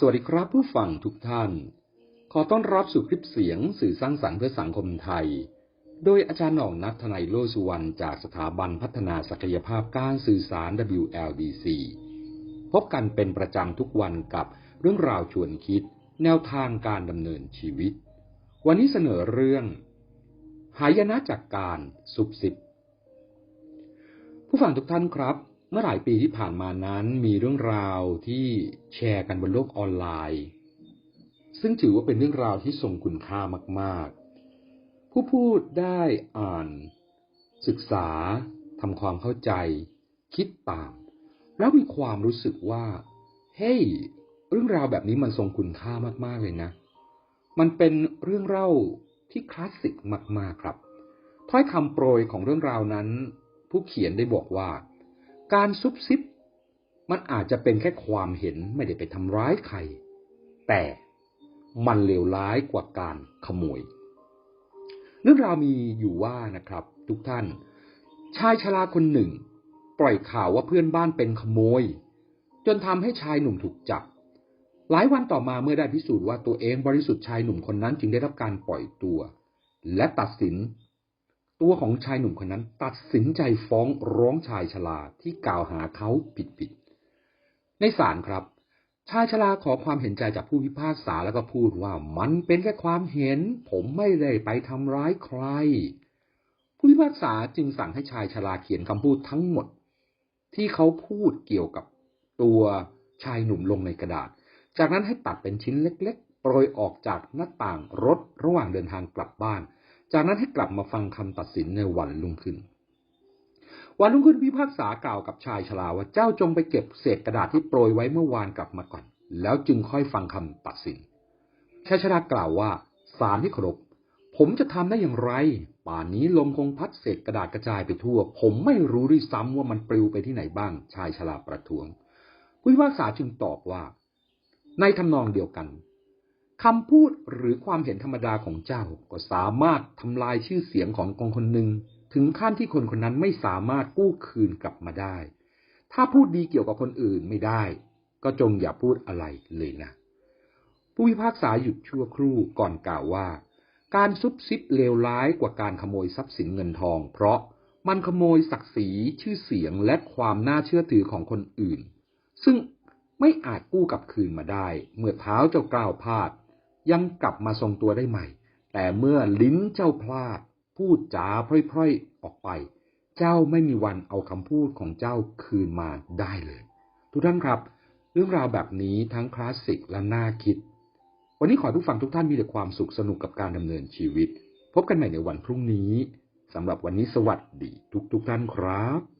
สวัสดีครับผู้ฟังทุกท่าน ขอต้อนรับสู่คลิปเสียงสื่อสร้างสรรค์เพื่อสังคมไทย โดยอาจารย์หน่องนัทนายโลสุวรรณจากสถาบันพัฒนาศักยภาพการสื่อสาร WLDC พบกันเป็นประจำทุกวันกับเรื่องราวชวนคิด แนวทางการดำเนินชีวิต วันนี้เสนอเรื่อง หายนะจากการสุบสิบผู้ฟังทุกท่านครับ มื่อหลายปีที่ผ่านมานั้นมีเรื่องราวที่แชร์กันบนโลกออนไลน์ ซึ่งถือว่าเป็นเรื่องราวที่ทรงคุณค่ามากๆ ผู้พูดได้อ่าน ศึกษาทำความเข้าใจ คิดตาม แล้วมีความรู้สึกว่า เฮ้ยเรื่องราวแบบนี้มันทรงคุณค่ามากๆเลยนะ มันเป็นเรื่องเล่าที่คลาสสิกมากๆครับ ถ้อยคำโปรยของเรื่องราวนั้น ผู้เขียนได้บอกว่า การซุบซิบ มันอาจจะเป็นแค่ความเห็นไม่ได้ไปทำร้ายใคร แต่มันเลวร้ายกว่าการขโมย เรื่องราวมีอยู่ว่านะครับ ทุกท่าน ชายชราคนหนึ่ง ปล่อยข่าวว่าเพื่อนบ้านเป็นขโมย จนทำให้ชายหนุ่มถูกจับ หลายวันต่อมาเมื่อได้พิสูจน์ว่าตัวเองบริสุทธิ์ชายหนุ่มคนนั้นจึงได้รับการปล่อยตัว และตัดสิน ตัวของชายหนุ่มคนนั้นตัดสินใจฟ้องร้องชายชราที่กล่าวหาเขาผิดๆในศาลครับ ชายชราขอความเห็นใจจากผู้พิพากษาแล้วก็พูดว่ามันเป็นแค่ความเห็น ผมไม่ได้ไปทำร้ายใคร ผู้พิพากษาจึงสั่งให้ชายชราเขียนคำพูดทั้งหมด ที่เขาพูดเกี่ยวกับตัวชายหนุ่มลงในกระดาษ จากนั้นให้ตัดเป็นชิ้นเล็ก ๆ โปรยออกจากหน้าต่างรถระหว่างเดินทางกลับบ้าน จากนั้นให้กลับมาฟังคำตัดสินในวันรุ่งขึ้น วันรุ่งขึ้นพิพากษากล่าวกับชายชราว่าเจ้าจงไปเก็บเศษกระดาษที่โปรยไว้เมื่อวานกลับมาก่อน แล้วจึงค่อยฟังคำตัดสิน ชายชรากล่าวว่าศาลที่เคารพผมจะทำได้อย่างไร ป่านนี้ลมคงพัดเศษกระดาษกระจายไปทั่ว ผมไม่รู้ด้วยซ้ำว่ามันปลิวไปที่ไหนบ้าง ชายชราประท้วงผู้พิพากษาจึงตอบว่า ในทำนองเดียวกัน คำพูดหรือความเห็นธรรมดาของเจ้าก็สามารถทำลายชื่อเสียงของคนคนหนึ่ง ถึงขั้นที่คนคนนั้นไม่สามารถกู้คืนกลับมาได้ ถ้าพูดดีเกี่ยวกับคนอื่นไม่ได้ ก็จงอย่าพูดอะไรเลยนะ ผู้พิพากษาหยุดชั่วครู่ก่อนกล่าวว่า การซุบซิบเลวร้ายกว่าการขโมยทรัพย์สินเงินทอง เพราะมันขโมยศักดิ์ศรีชื่อเสียงและความน่าเชื่อถือของคนอื่น ซึ่งไม่อาจกู้กลับคืนมาได้ เมื่อเท้าเจ้าก้าวพลาด ยังกลับมาทรงตัวได้ใหม่ แต่เมื่อลิ้นเจ้าพลาด พูดจาพร่อยๆออกไป เจ้าไม่มีวันเอาคำพูดของเจ้าคืนมาได้เลย ทุกท่านครับ เรื่องราวแบบนี้ทั้งคลาสสิกและน่าคิด วันนี้ขอให้ผู้ฟังทุกท่านมีแต่ความสุขสนุกกับการดำเนินชีวิต พบกันใหม่ในวันพรุ่งนี้สำหรับวันนี้สวัสดีทุกๆทท่านครับ